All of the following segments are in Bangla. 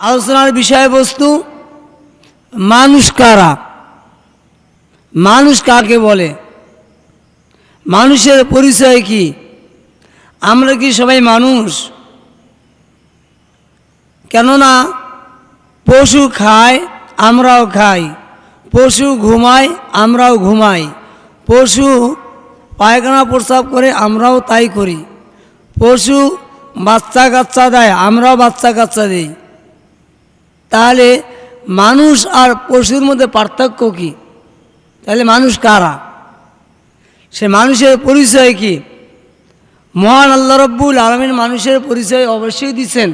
আলোচনার বিষয়বস্তু মানুষ কারা? মানুষ কাকে বলে? মানুষের পরিচয় কি? আমরা কি সবাই মানুষ? কেননা পশু খায়, আমরাও খাই। পশু ঘুমায়, আমরাও ঘুমাই। পশু পায়খানা প্রস্রাব করে, আমরাও তাই করি। পশু বাচ্চা কাচ্চা দেয়, আমরাও বাচ্চা কাচ্চা দিই। তাহলে মানুষ আর পশুর মধ্যে পার্থক্য কি? তাহলে মানুষ কারা? সে মানুষের পরিচয় কি? মহান আল্লাহ রব্বুল আলমিন মানুষের পরিচয় অবশ্যই দিচ্ছেন।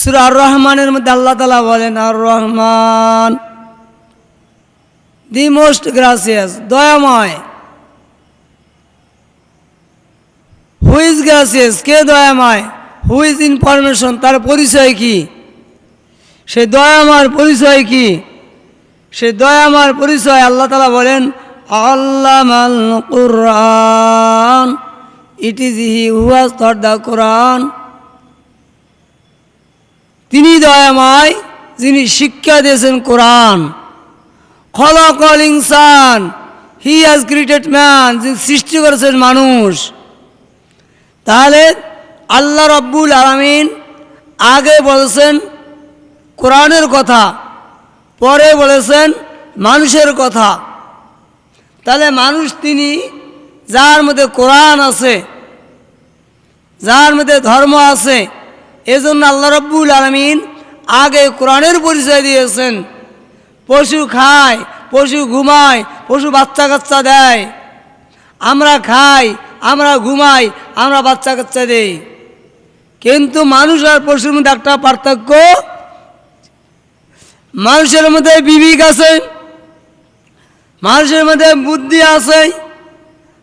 সুর আর রহমানের মধ্যে আল্লাহ তালা বলেন আর রহমান দি মোস্ট গ্রাসিয়াস, দয়াময়। হুইজ গ্রাসিয়াস কে দয়াময়? হুইজ ইনফরমেশন তার পরিচয় কি? সে দয়ামার পরিচয় কি? সে দয়ামার পরিচয় আল্লাহ তালা বলেন, আল্লামাল কুরআন। It is he who has taught the Quran তিনি দয়াময়, যিনি শিক্ষা দিয়েছেন কোরআন। খলকল ইনসান হি হ্যাজ ক্রিয়েটেড ম্যান যিনি সৃষ্টি করেছেন মানুষ। তাহলে আল্লাহ রব্বুল আলমিন আগে বলেছেন কোরআনের কথা, পরে বলেছেন মানুষের কথা। তাহলে মানুষ তিনি যার মধ্যে কোরআন আছে, যার মধ্যে ধর্ম আছে, এজন্য আল্লাহ রব্বুল আলমিন আগে কোরআনের পরিচয় দিয়েছেন। পশু খায়, পশু ঘুমায়, পশু বাচ্চা কাচ্চা দেয়। আমরা খাই, আমরা ঘুমাই, আমরা বাচ্চা কাচ্চা দেই। কিন্তু মানুষ আর পশুর মধ্যে একটা পার্থক্য, মানুষের মধ্যে বিবেক আছে, মানুষের মধ্যে বুদ্ধি আছে,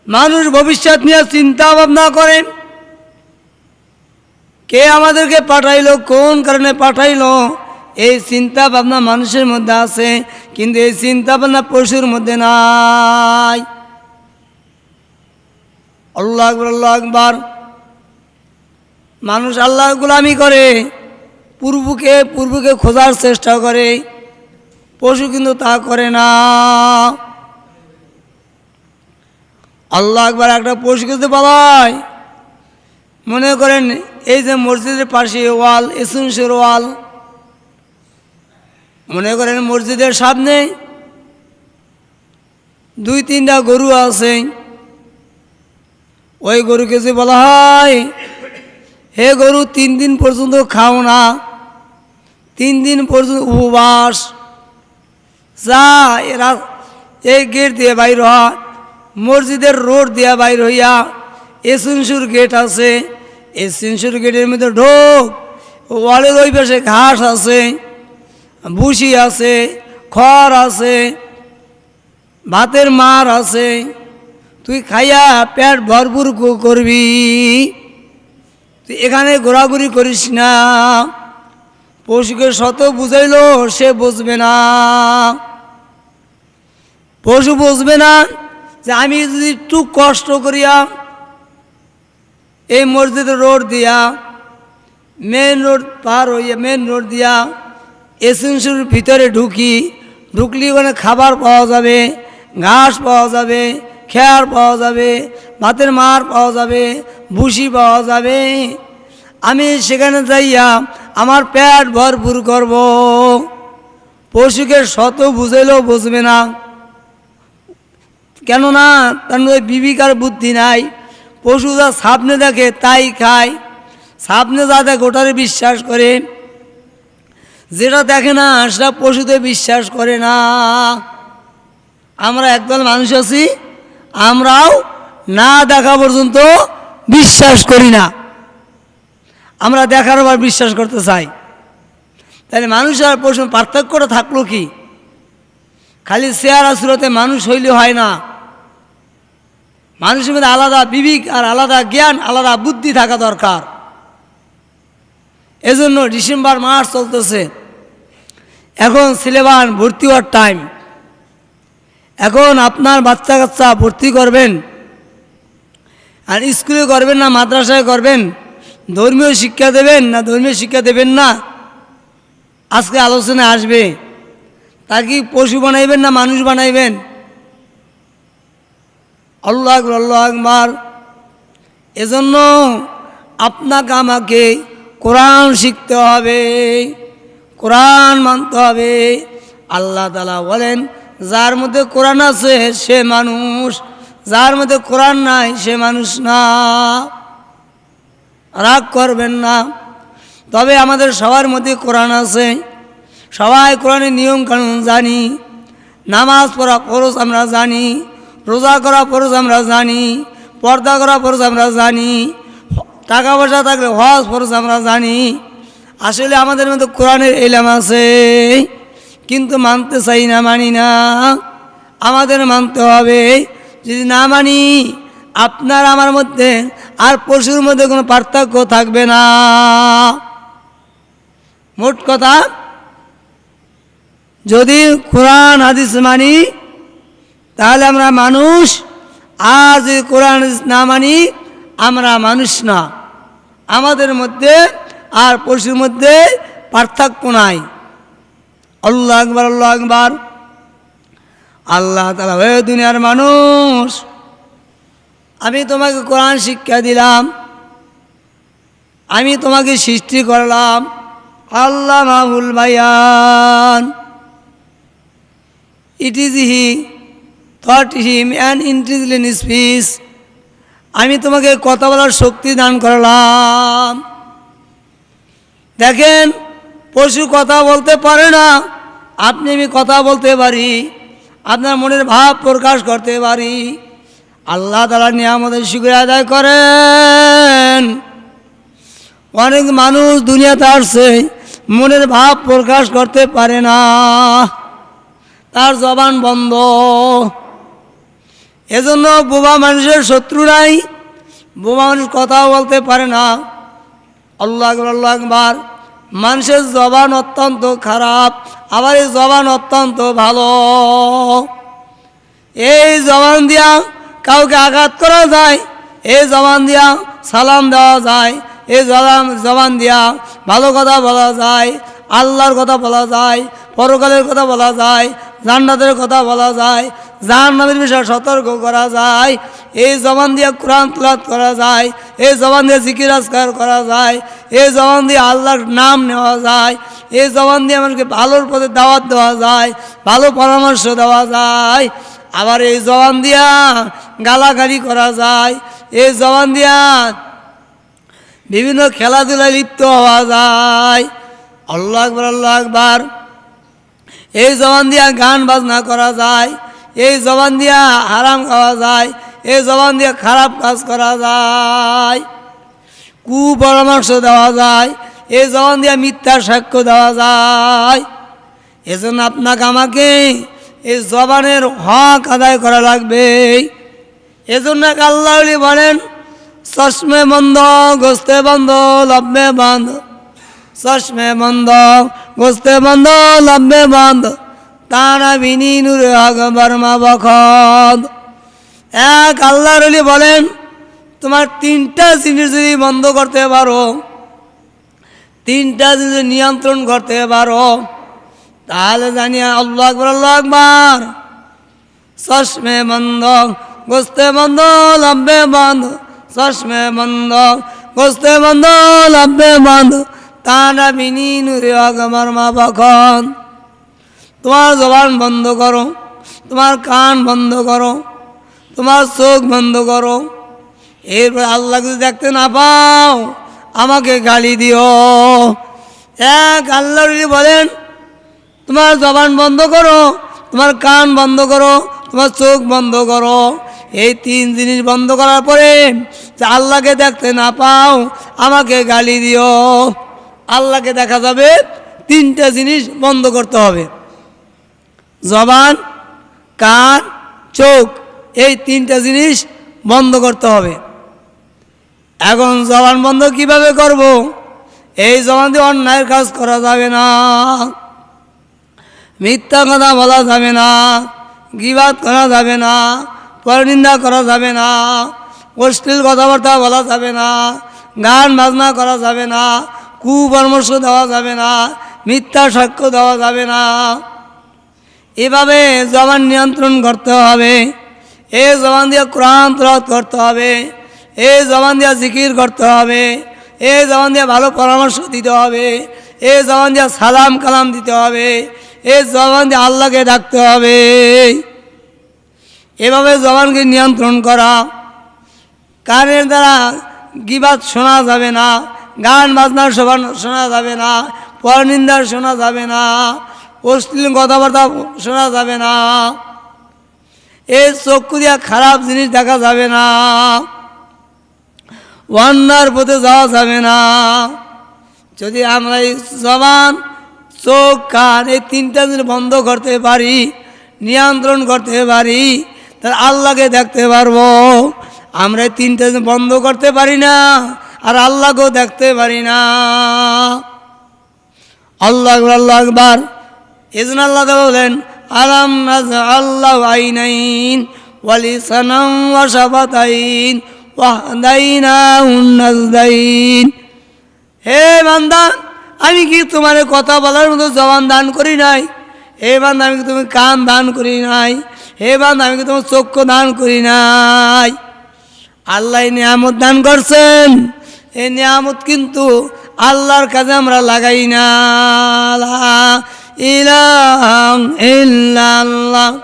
মানুষ ভবিষ্যৎ নিয়ে চিন্তা ভাবনা করে। কে আমাদেরকে পাঠাইলো, কোন কারণে পাঠাইলো, এই চিন্তা ভাবনা মানুষের মধ্যে আছে, কিন্তু এই চিন্তা ভাবনা পশুর মধ্যে নাই। আল্লাহ আকবর, আল্লাহ আকবার। মানুষ আল্লাহর গোলামি করে, পূর্বকে পূর্বকে খোঁজার চেষ্টা করে, পশু কিন্তু তা করে না। আল্লাহ একবার একটা পশু কিন্তু পালায়। মনে করেন, এই যে মসজিদের পাশে ওয়াল এসুনসের ওয়াল। মনে করেন মসজিদের সামনে দুই, তিনটা গরু আছে। ওই গরুকে যে বলা হয় হে গরু, তিন দিন পর্যন্ত খাও না। তিন দিন পর্যন্ত উপবাস। যা এরা এই গেট দিয়ে বাইর হয় মসজিদের রোড দিয়ে বাইর হইয়া এসিনসুর গেট আছে। এসিনসুর গেটের মধ্যে ঢোক। ওয়ালের ওই পাশে ঘাস আছে বুসি আছে, খড় আছে, ভাতের মার আছে। তুই খাইয়া পেট ভরপুর করবি। এখানে ঘোরাঘুরি করিস না। পশুকে শত বুঝাইল, সে বুঝবে না। পশু বুঝবে না যে আমি যদি একটু কষ্ট করিয়া এই মসজিদ রোড দিয়া মেন রোড পার হইয়া মেন রোড দিয়া এসেন্সির ভিতরে ঢুকি, ঢুকলি ওখানে খাবার পাওয়া যাবে, ঘাস পাওয়া যাবে, খেয়ার পাওয়া যাবে, ভাতের মার পাওয়া যাবে ভুসি পাওয়া যাবে। আমি সেখানে যাইয়া আমার পেট ভরপুর করব। পশুকে শত বুঝাইলেও বুঝবে না। কেননা তার ওই বিবিকার বুদ্ধি নাই। পশু যা সামনে দেখে তাই খায়। সামনে যা দেখে ওটারে বিশ্বাস করে। যেটা দেখে না, সেটা পশুতে বিশ্বাস করে না। আমরা একদল মানুষ আছি। আমরাও না দেখা পর্যন্ত বিশ্বাস করি না। আমরা দেখার আবার বিশ্বাস করতে চাই। তাহলে মানুষ আর পশু পার্থক্যটা থাকল কি? খালি চেয়ার আসুরতে মানুষ হইলে হয় না। মানুষের মধ্যে আলাদা বিবেক আর আলাদা জ্ঞান, আলাদা বুদ্ধি থাকা দরকার। এজন্য ডিসেম্বর মাস চলতেছে। এখন সিলেবাস ভর্তি হওয়ার টাইম এখন আপনার বাচ্চা কাচ্চা ভর্তি করবেন। আর স্কুলে করবেন না, মাদ্রাসায় করবেন? ধর্মীয় শিক্ষা দেবেন না, ধর্মীয় শিক্ষা দেবেন না? আজকে আলোচনা আসবে। তা কি পশু বানাইবেন না মানুষ বানাইবেন? আল্লাহ আল্লাহ আকবার। এজন্য আপনাকে আমাকে কোরআন শিখতে হবে, কোরআন মানতে হবে। আল্লাহ তালা বলেন, যার মধ্যে কোরআন আছে সে মানুষ। যার মধ্যে কোরআন নাই, সে মানুষ না। রাগ করবেন না। তবে আমাদের সবার মধ্যে কোরআন আছে। সবাই কোরআনের নিয়ম কানুন জানি। নামাজ পড়া ফরজ আমরা জানি। রোজা করা ফরজ আমরা জানি। পর্দা করা ফরজ আমরা জানি। টাকা পয়সা থাকলে হজ ফরজ আমরা জানি। আসলে আমাদের মধ্যে কোরআনের এলাম আছে। কিন্তু মানতে চাই না, মানি না। আমাদের মানতে হবে। যদি না মানি, আপনার আমার মধ্যে আর পশুর মধ্যে কোনো পার্থক্য থাকবে না। মোট কথা, যদি কোরআন, হাদিস মানি, তাহলে আমরা মানুষ, আর যদি কোরআন না মানি, আমরা মানুষ না। আমাদের মধ্যে আর পশুর মধ্যে পার্থক্য নাই। আল্লাহ আকবার আল্লাহ আকবার। আল্লাহ তালা হয়ে দুনিয়ার মানুষ, আমি তোমাকে কোরআন শিক্ষা দিলাম, আমি তোমাকে সৃষ্টি করলাম আল্লাহ মাহুল বায়ান। It is he taught him and intelligent speech আমি তোমাকে কথা বলার শক্তি দান করলাম। দেখেন, পশু কথা বলতে পারে না, আপনি আমি কথা বলতে পারি। আপনার মনের ভাব প্রকাশ করতে পারি। আল্লাহ তালা নিয়ে আমাদের শুক্রিয়া আদায় করেন। অনেক মানুষ দুনিয়াতে আসছে, মনের ভাব প্রকাশ করতে পারে না। তার জবান বন্ধ। এজন্য বোবা মানুষের শত্রু নাই, বোবা মানুষ কথা বলতে পারে না। আল্লাহ আল্লাহ আকবার। মানুষের জবান অত্যন্ত খারাপ। আবার এই জবান অত্যন্ত ভালো। এই জবান দিয়া কাউকে আঘাত করা যায়, এই জবান দিয়া সালাম দেওয়া যায়, এই জবান জবান দিয়া ভালো কথা বলা যায়, আল্লাহর কথা বলা যায়, পরকালের কথা বলা যায় জান্নাতের কথা বলা যায়, জাহান্নামের বিষয়ে সতর্ক করা যায়, এই জবান দিয়ে কোরআন তুলাত করা যায়, এই জবান দিয়ে জিকির আজকার করা যায়, এই জবান দিয়ে আল্লাহর নাম নেওয়া যায়, এই জবান দিয়ে মানুষকে ভালোর পথে দাওয়াত দেওয়া যায়, ভালো পরামর্শ দেওয়া যায়, আবার এই জবান দিয়া গালাগালি করা যায়, এই জবান দিয়া বিভিন্ন খেলাধুলায় লিপ্ত হওয়া যায়, আল্লাহ আকবর, আল্লাহ আকবার। এই জবান দিয়া গান বাজনা করা যায়, এই জবান দিয়া হারাম খাওয়া যায়, এই জবান দিয়া খারাপ কাজ করা যায়। কুপরামর্শ দেওয়া যায়, এই জবান দিয়া মিথ্যা সাক্ষ্য দেওয়া যায়। এজন্য আপনাকে আমাকে এই জবানের হক আদায় করা লাগবে। এজন্য আল্লাহ বলেন, চশমে বন্ধ, গোস্তে বন্ধ লব্বে বন্ধ। চশমে বন্ধ, গোস্তে বন্ধ লব্বে বন্ধ। তারা বিনি নুরে হক বর্মা বখদ এক আল্লাহ রলি বলেন, তোমার তিনটা জিনিস যদি বন্ধ করতে পারো, তিনটা জিনিস নিয়ন্ত্রণ করতে পারো, তাহলে জানিয়া আল্লাহ আকবর আল্লাহ আকবর। চশমে বন্ধ, গোস্তে বন্ধ লব্বে বন্ধ। চশমে বন্ধ, গোস্তে বন্ধ লব্বে বন্ধ। তারা বিনি নুরে আগমর মা বখন তোমার জবান বন্ধ করো, তোমার কান বন্ধ করো, তোমার চোখ বন্ধ করো। এরপর আল্লাহ যদি দেখতে না পাও, আমাকে গালি দিও। এক আল্লাহ যদি বলেন, তোমার জবান বন্ধ করো, তোমার কান বন্ধ করো, তোমার চোখ বন্ধ করো। এই তিন জিনিস বন্ধ করার পরে আল্লাহকে দেখতে না পাও, আমাকে গালি দিও। আল্লাহকে দেখা যাবে, তিনটা জিনিস বন্ধ করতে হবে। জবান, কান, চোখ, এই তিনটা জিনিস বন্ধ করতে হবে। এখন জবান বন্ধ কীভাবে করব? এই জবান দিয়ে অন্যায়ের কাজ করা যাবে না। মিথ্যা কথা বলা যাবে না। গিবাদ করা যাবে না। পরনিন্দা করা যাবে না। অশ্লীল কথাবার্তা বলা যাবে না। গান বাজনা করা যাবে না। কুপরামর্শ দেওয়া যাবে না, মিথ্যা সাক্ষ্য দেওয়া যাবে না। এভাবে জবান নিয়ন্ত্রণ করতে হবে, এ জবান দিয়ে কোরআন তলাত করতে হবে, এ জবান দিয়ে জিকির করতে হবে, এ জবান দিয়ে ভালো পরামর্শ দিতে হবে, এ জবান দিয়ে সালাম কালাম দিতে হবে, এ জবান দিয়ে আল্লাহকে ডাকতে হবে। এভাবে জবানকে নিয়ন্ত্রণ করা, কানের দ্বারা গিবাদ শোনা যাবে না গান বাজনার শোভা- শোনা যাবে না পরনিন্দার শোনা যাবে না, অশ্লীল কথাবার্তা শোনা যাবে না। এই চক্ষু দিয়া খারাপ জিনিস দেখা যাবে না, অন্যার পথে যাওয়া যাবে না। যদি আমরা এই জবান, চোখ, কান এই তিনটা জিনিস বন্ধ করতে পারি, নিয়ন্ত্রণ করতে পারি, তাহলে আল্লাহকে দেখতে পারব। আমরা এই তিনটা জিনিস বন্ধ করতে পারি না। আর আল্লাহকেও দেখতে পারি না। আল্লাহ আল্লাহ আকবার। এজন আল্লাহ বলেন, আলাম আল্লাহ আইনাইন ওয়ালিসানাম ওয়া শাফাতাইন ওয়াহদাইনা উন্নাজদাইন হে বান্দা, আমি কি তোমার কথা বলার মতো জবান দান করি নাই? হে বান্দা, আমি কি তুমি কান দান করি নাই? হে বান্দা, আমি কি তোমার চক্ষু দান করি নাই? আল্লাহ নিয়ামত দান করছেন। এই নিয়ামত কিন্তু আল্লাহর কাজে আমরা লাগাই না। ইলাহা ইল্লাল্লাহ।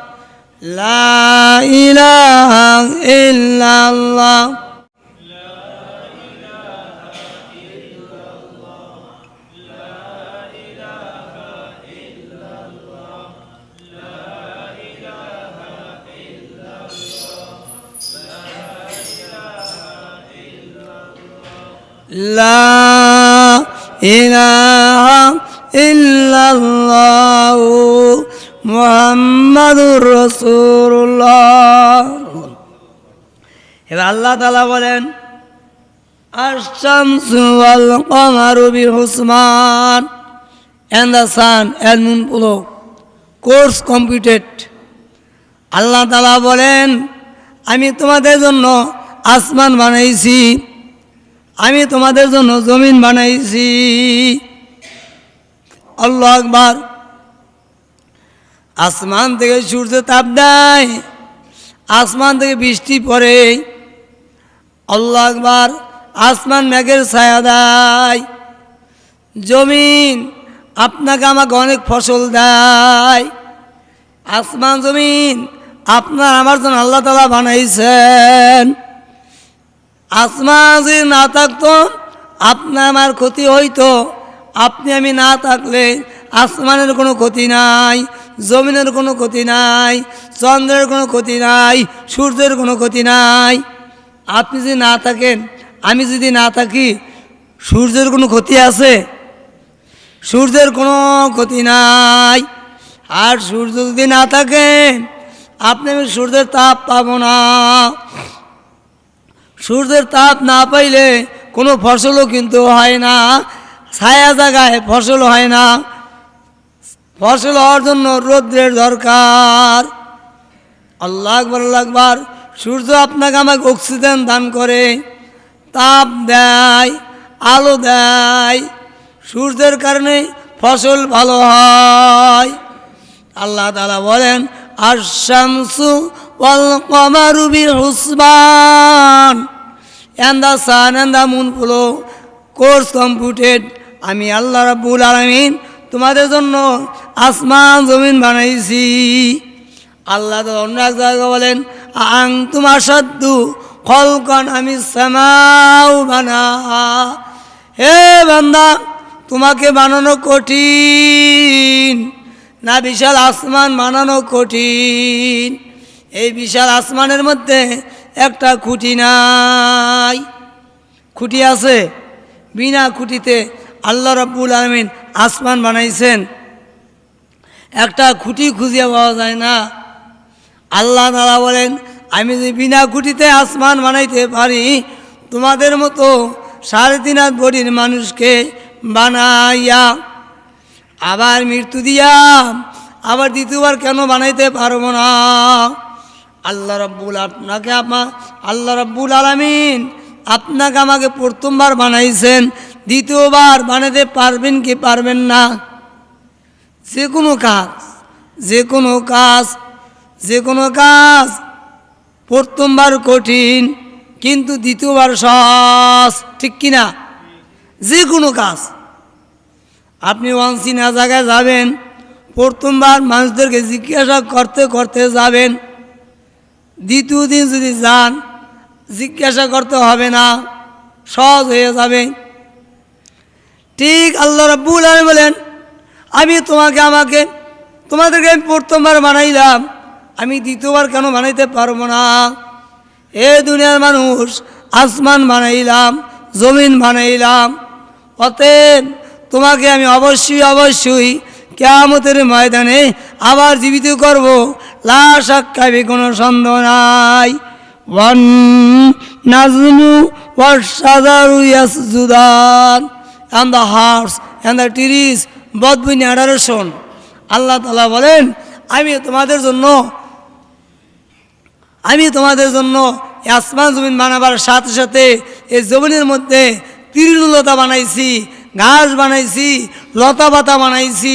লা ইলাহ ইল্লাল্লাহ। لا إله إلا الله محمد رسول الله এবার আল্লাহ তালা বলেন আশামসু ওয়াল কমারু বিহুসমান and the sun and moon below course completed আল্লাহ তালা বলেন আমি তোমাদের জন্য আসমান বানাইছি আমি তোমাদের জন্য জমিন বানাইছি। আল্লাহ আকবার। আসমান থেকে সূর্য তাপ দেয়, আসমান থেকে বৃষ্টি পড়ে। আল্লাহ আকবার, আসমান মেঘের ছায়া দেয়। জমিন আপনাকে আমাকে অনেক ফসল দেয়। আসমান জমিন আপনার আমার জন্য আল্লাহ তালা বানাইছেন। আসমান যদি না থাকতো আপনার আমার ক্ষতি হইতো। আপনি আমি না থাকলে আসমানের কোনো ক্ষতি নাই, জমিনের কোনো ক্ষতি নাই, চন্দ্রের কোনো ক্ষতি নাই, সূর্যের কোনো ক্ষতি নাই। আপনি যদি না থাকেন, আমি যদি না থাকি, সূর্যের কোনো ক্ষতি আছে? সূর্যের কোনো ক্ষতি নাই। আর সূর্য যদি না থাকে আপনি আমি সূর্যের তাপ পাবো না। সূর্যের তাপ না পাইলে কোনো ফসলও কিন্তু হয় না, ছায়া জায়গায় ফসল হয় না। ফসল হওয়ার জন্য রৌদ্রের দরকার। আল্লাহ আকবর আকবর। সূর্য আপনাকে আমাকে অক্সিজেন দান করে, তাপ দেয়, আলো দেয়। সূর্যের কারণে ফসল ভালো হয়। আল্লাহ তালা বলেন আর শামসু বিল হুসবান and the sun and the moon follow course computed. আমি আল্লাহ রাব্বুল আলমিন তোমাদের জন্য আসমান জমিন বানাইছি। আল্লাহ তো অন্য এক জায়গায় বলেন আং তোমার সদ্দু খলকন আমি সামাও বানা। হে বান্দা, তোমাকে বানানো কঠিন, না বিশাল আসমান বানানো কঠিন। এই বিশাল আসমানের মধ্যে একটা খুঁটি নাই। খুঁটি আছে। বিনা খুঁটিতে আল্লাহ রব্বুল আলমিন আসমান বানাইছেন। একটা খুঁটি খুঁজিয়ে পাওয়া যায় না। আল্লাহ তালা বলেন, আমি যদি বিনা খুঁটিতে আসমান বানাইতে পারি, তোমাদের মতো সাড়ে তিন হাত বডির মানুষকে বানাইয়া আবার মৃত্যু দিয়া আবার দ্বিতীয়বার কেন বানাইতে পারব না? আল্লাহ রব্বুল আপনাকে আপনার আল্লাহ রব্বুল আলমিন আপনাকে আমাকে প্রথমবার বানাইছেন, দ্বিতীয়বার বানাতে পারবেন কি পারবেন না? যে কোনো কাজ যে কোনো কাজ যে কোনো কাজ। প্রথমবার কঠিন, কিন্তু দ্বিতীয়বার সহজ, ঠিক কিনা যে কোনো কাজ। আপনি অনসিনা জায়গায় যাবেন, প্রথমবার মানুষদেরকে জিজ্ঞাসা করতে করতে যাবেন দ্বিতীয় দিন যদি যান, জিজ্ঞাসা করতে হবে না, সহজ হয়ে যাবে। ঠিক আল্লাহ রাব্বুল আলামিন বলেন, আমি তোমাকে, আমাকে, তোমাদেরকে আমি প্রথমবার বানাইলাম। আমি দ্বিতীয়বার কেন বানাইতে পারব না? এ দুনিয়ার মানুষ, আসমান বানাইলাম, জমিন বানাইলাম। অতএব তোমাকে আমি অবশ্যই অবশ্যই কেয়ামতের ময়দানে আবার জীবিত করব। লাশ আক্কাবে কোনো সন্দেহ নাই। One and the herbs and the trees আল্লাহ তালা বলেন, আমি তোমাদের জন্য, আমি তোমাদের জন্য আসমান জমিন বানাবার সাথে সাথে এই জমিনের মধ্যে তৃণলতা বানাইছি, ঘাস বানাইছি, লতা পাতা বানাইছি।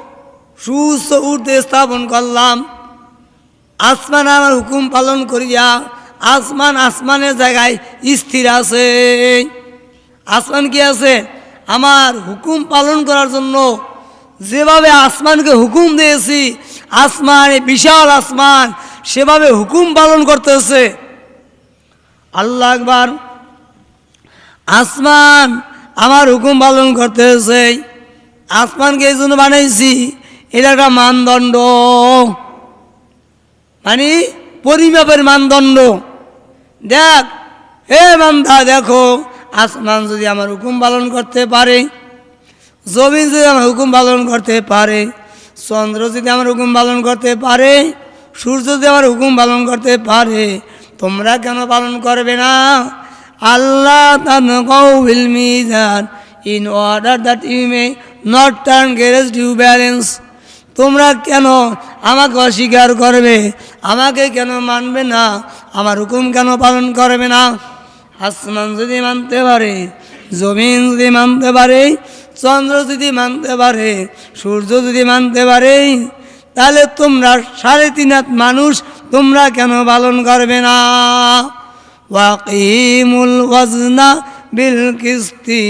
সুস্থ ঊর্ধ্বে স্থাপন করলাম। আসমান আমার হুকুম পালন করিয়া আসমান আসমানের জায়গায় স্থির আছে। আসমান কি আছে? আমার হুকুম পালন করার জন্য যেভাবে আসমানকে হুকুম দিয়েছি, আসমান বিশাল আসমান, সেভাবে হুকুম পালন করতেছে। আল্লাহ একবার আসমান আমার হুকুম পালন করতেছে। আসমানকে এই জন্য বানাইছি এটা একটা মানদণ্ড। মানে পরিমাপের মানদণ্ড। দেখ হে মান্দা দেখো, আসমান যদি আমার হুকুম পালন করতে পারে, জমিন যদি আমার হুকুম পালন করতে পারে, চন্দ্র যদি আমার হুকুম পালন করতে পারে, সূর্য যদি আমার হুকুম পালন করতে পারে, তোমরা কেন পালন করবে না? আল্লাহ in order that you may not transgress due balance তোমরা কেন আমাকে অস্বীকার করবে? আমাকে কেন মানবে না? আমার হুকুম কেন পালন করবে না? আসমান যদি মানতে পারে, জমিন যদি মানতে পারে, চন্দ্র যদি মানতে পারে, সূর্য যদি মানতে পারে, তাহলে তোমরা সাড়ে তিন হাত মানুষ তোমরা কেন পালন করবে না? ওয়াকিমুল ওয়াজনা বিল কিস্তি,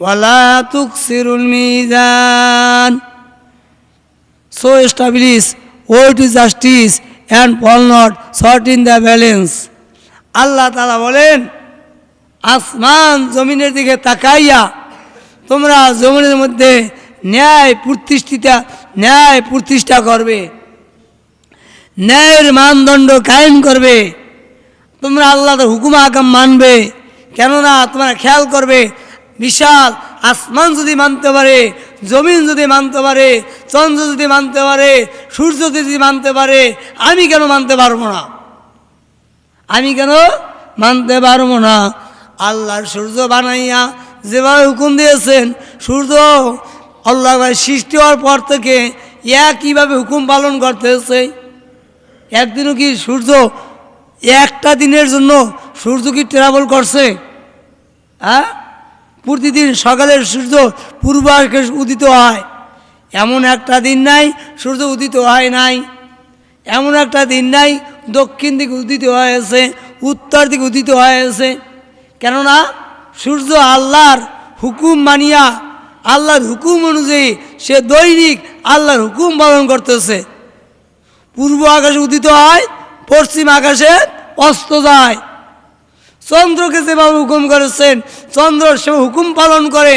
ওয়ালা তুকসিরুল Mizan. So establish what is justice and fall not, short in the balance. আল্লাহ তালা বলেন, আসমান জমিনের দিকে তাকাইয়া তোমরা জমিনের মধ্যে ন্যায় প্রতিষ্ঠিতা, ন্যায় প্রতিষ্ঠা করবে। ন্যায়ের মানদণ্ড কায়েম করবে। তোমরা আল্লাহর হুকুম আকাম মানবে। কেননা তোমরা খেয়াল করবে, বিশাল আসমান যদি মানতে পারে জমিন যদি মানতে পারে, চন্দ্র যদি মানতে পারে, সূর্য যদি মানতে পারে, আমি কেন মানতে পারব না? আমি কেন মানতে পারব না? আল্লাহর সূর্য বানাইয়া যেভাবে হুকুম দিয়েছেন, সূর্য আল্লাহ সৃষ্টি হওয়ার পর থেকে একইভাবে হুকুম পালন করতেছে একদিনও কি সূর্য একটা দিনের জন্য সূর্য কি ট্রাভেল করছে? হ্যাঁ? প্রতিদিন সকালের সূর্য পূর্ব আকাশে উদিত হয়। এমন একটা দিন নাই, সূর্য উদিত হয় নাই। এমন একটা দিন নাই, দক্ষিণ দিকে উদিত হয়েছে, উত্তর দিকে উদিত হয়েছে। কেননা সূর্য আল্লাহর হুকুম মানিয়া, আল্লাহর হুকুম অনুযায়ী সে দৈনিক আল্লাহর হুকুম পালন করতেছে। পূর্ব আকাশে উদিত হয়, পশ্চিম আকাশে অস্ত যায়। চন্দ্রকে যেভাবে হুকুম করেছেন, চন্দ্র সে হুকুম পালন করে।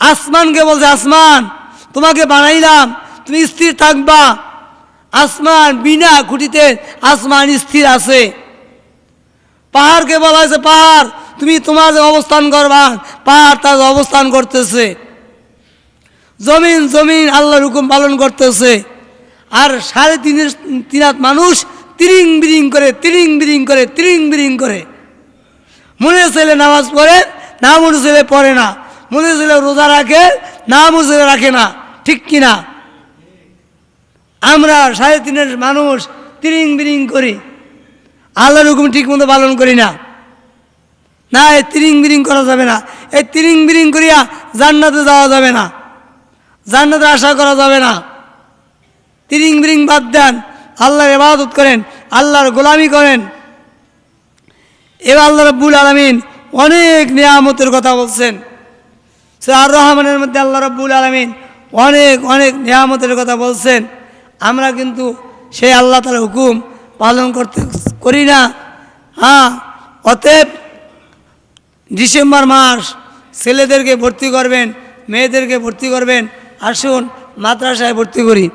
আসমানকে বলছে, আসমান, তোমাকে বানাইলাম, তুমি স্থির থাকবা। আসমান বিনা খুঁটিতে আসমান স্থির আছে। পাহাড়কে বলা হয়েছে, পাহাড়, তুমি তোমার অবস্থান করবা, পাহাড় তার অবস্থান করতেছে। জমিন জমিন আল্লাহর হুকুম পালন করতেছে। আর সাড়ে তিন তিনাত মানুষ তিরিং বিরিং করে, তিরিং বিরিং করে, তিরিং বিরিং করে। মনে ছেলে নামাজ পড়ে না মনে ছেলে পড়ে না। মনে ছেলে রোজা রাখে না মনে ছেলে রাখে না। ঠিক কিনা আমরা সাড়ে তিনের মানুষ, তিরিং বিরিং করি। আল্লাহর হুকুম ঠিক মতো পালন করি না। না, এই তিরিং বিরিং করা যাবে না। এই তিরিং বিরিং করিয়া জান্নাতে যাওয়া যাবে না। জান্নাতে আশা করা যাবে না। তিরিং বিরিং বাদ দেন। আল্লাহর ইবাদত করেন, আল্লাহর গোলামি করেন। এবার আল্লাহ রব্বুল আলমিন অনেক নিয়ামতের কথা বলছেন। আর রহমানের মধ্যে আল্লাহ রব্বুল আলমিন অনেক অনেক নিয়ামতের কথা বলছেন। আমরা কিন্তু সেই আল্লাহ তার হুকুম পালন করতে করি না। হ্যাঁ অতএব ডিসেম্বর মাস ছেলেদেরকে ভর্তি করবেন, মেয়েদেরকে ভর্তি করবেন। আসুন মাদ্রাসায় ভর্তি করি।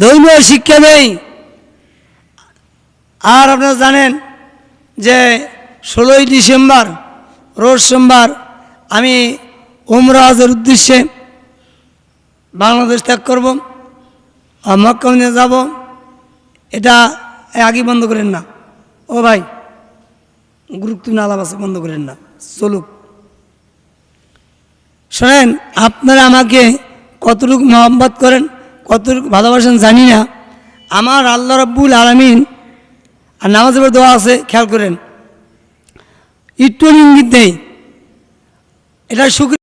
ধর্মীয় শিক্ষা নেই। আর আপনারা জানেন যে ষোলোই ডিসেম্বর, রোজ সোমবার আমি ওমরাজের উদ্দেশ্যে বাংলাদেশ ত্যাগ করব, আর মক্কা মদিনা যাব। এটা আগে বন্ধ করেন না। ও ভাই গুরুত্বপূর্ণ আলাপ আছে, বন্ধ করেন না। চলুক। শোনেন, আপনারা আমাকে কতটুকু মহব্বত করেন? কতটুকু ভালোবাসেন জানি না। আমার আল্লাহ রব্বুল আলমিন, আর নামাজের দোয়া আছে, খেয়াল করেন। একটু ইঙ্গিত নেই। এটা শুক্র